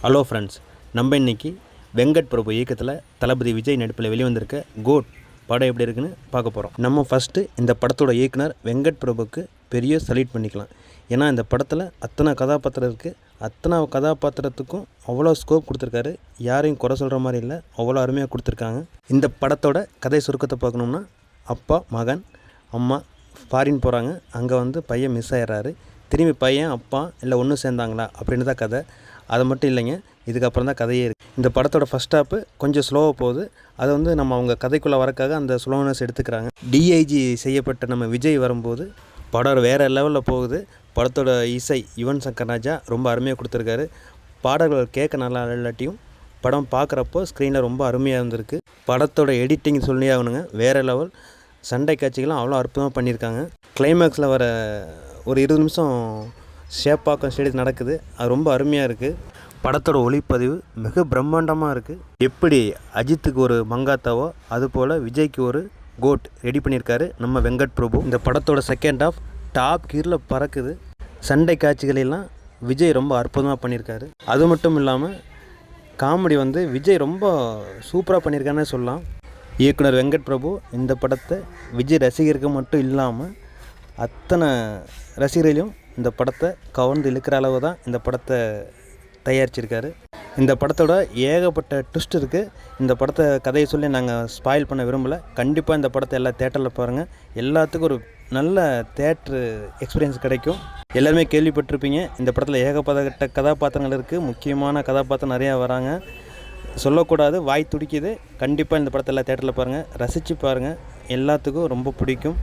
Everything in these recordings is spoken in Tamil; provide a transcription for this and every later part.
ஹலோ ஃப்ரெண்ட்ஸ் நம்ம இன்னைக்கு வெங்கட் பிரபு இயக்கத்தில் தளபதி விஜய் நடிப்பில் வெளிவந்திருக்க கோட் படம் எப்படி இருக்குன்னு பார்க்க போகிறோம் நம்ம ஃபஸ்ட்டு இந்த படத்தோட இயக்குனர் வெங்கட் பிரபுக்கு பெரிய சல்யூட் பண்ணிக்கலாம். ஏன்னா இந்த படத்தில் அத்தனை கதாபாத்திரம் இருக்குது அத்தனை கதாபாத்திரத்துக்கும் அவ்வளோ ஸ்கோப் கொடுத்துருக்காரு. யாரையும் குறை சொல்கிற மாதிரி இல்லை. அவ்வளோ அருமையாக கொடுத்துருக்காங்க. இந்த படத்தோட கதை சுருக்கத்தை பார்க்கணும்னா அப்பா மகன் அம்மா ஃபாரின் போகிறாங்க அங்கே வந்து பையன் மிஸ் ஆயிடுறாரு. திரும்பி பையன் அப்பா இல்லை ஒன்று சேர்ந்தாங்களா? அப்படின்னு தான் கதை. அது மட்டும் இல்லைங்க. இதுக்கப்புறம் தான் கதையே இருக்குது இந்த படத்தோட ஃபஸ்ட் ஸ்டாப்பு கொஞ்சம் ஸ்லோவாக போகுது. அதை வந்து நம்ம அவங்க கதைக்குள்ளே வரக்காக அந்த ஸ்லோனஸ் எடுத்துக்கிறாங்க. டிஐஜி செய்யப்பட்ட நம்ம விஜய் வரும்போது படம் வேறு லெவலில் போகுது. படத்தோட இசை யுவன் சங்கர் ராஜா ரொம்ப அருமையாக கொடுத்துருக்காரு. பாடல்கள் கேட்க நல்லா இல்லாட்டியும் படம் பார்க்குறப்போ ஸ்க்ரீனில் ரொம்ப அருமையாக இருந்திருக்கு. படத்தோட எடிட்டிங் சொல்லி ஆகணுங்க. வேறு லெவல் சண்டை காட்சிகளும் அவ்வளோ அற்புதமாக பண்ணியிருக்காங்க. கிளைமேக்ஸில் வர ஒரு இருபது நிமிஷம் ஷேப்பாக்கம் ஸ்டேடியம் நடக்குது. அது ரொம்ப அருமையாக இருக்குது படத்தோட ஒளிப்பதிவு மிக பிரம்மாண்டமாக இருக்குது எப்படி அஜித்துக்கு ஒரு மங்காத்தாவோ அதுபோல் விஜய்க்கு ஒரு கோட் ரெடி பண்ணியிருக்காரு நம்ம வெங்கட் பிரபு. இந்த படத்தோட செகண்ட் ஆஃப் டாப் கீரில் பறக்குது. சண்டை காட்சிகளெல்லாம் விஜய் ரொம்ப அற்புதமாக பண்ணியிருக்காரு. அது மட்டும் இல்லாமல் காமெடி வந்து விஜய் ரொம்ப சூப்பராக பண்ணியிருக்காருன்னு சொல்லலாம். இயக்குனர் வெங்கட் பிரபு இந்த படத்தை விஜய் ரசிகருக்கு மட்டும் இல்லாமல் அத்தனை ரசிகர்களையும் இந்த படத்தை கவர்ந்து இழுக்கிற அளவு தான் இந்த படத்தை தயாரிச்சிருக்காரு. இந்த படத்தோட ஏகப்பட்ட ட்விஸ்ட் இருக்குது இந்த படத்தை கதையை சொல்லி நாங்கள் ஸ்பாயில் பண்ண விரும்பலை. கண்டிப்பாக இந்த படத்தை எல்லா தேட்டரில் பாருங்கள் எல்லாத்துக்கும் ஒரு நல்ல தேட்ரு எக்ஸ்பீரியன்ஸ் கிடைக்கும். எல்லாருமே கேள்விப்பட்டிருப்பீங்க. இந்த படத்தில் ஏகப்பட்ட கதாபாத்திரங்கள் இருக்குது முக்கியமான கதாபாத்திரம் நிறையா வராங்க. சொல்லக்கூடாது வாய் துடிக்குது. கண்டிப்பாக இந்த படத்தை எல்லாம் தேட்டரில் பாருங்கள் ரசித்து பாருங்கள் எல்லாத்துக்கும் ரொம்ப பிடிக்கும்.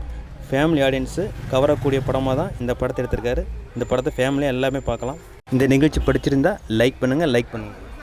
ஃபேமிலி ஆடியன்ஸு கவரக்கூடிய படமாக தான் இந்த படத்தை எடுத்திருக்காரு. இந்த படத்தை ஃபேமிலியாக எல்லாமே பார்க்கலாம். இந்த நிகழ்ச்சி பிடிச்சிருந்தா லைக் பண்ணுங்கள் லைக் பண்ணுங்கள்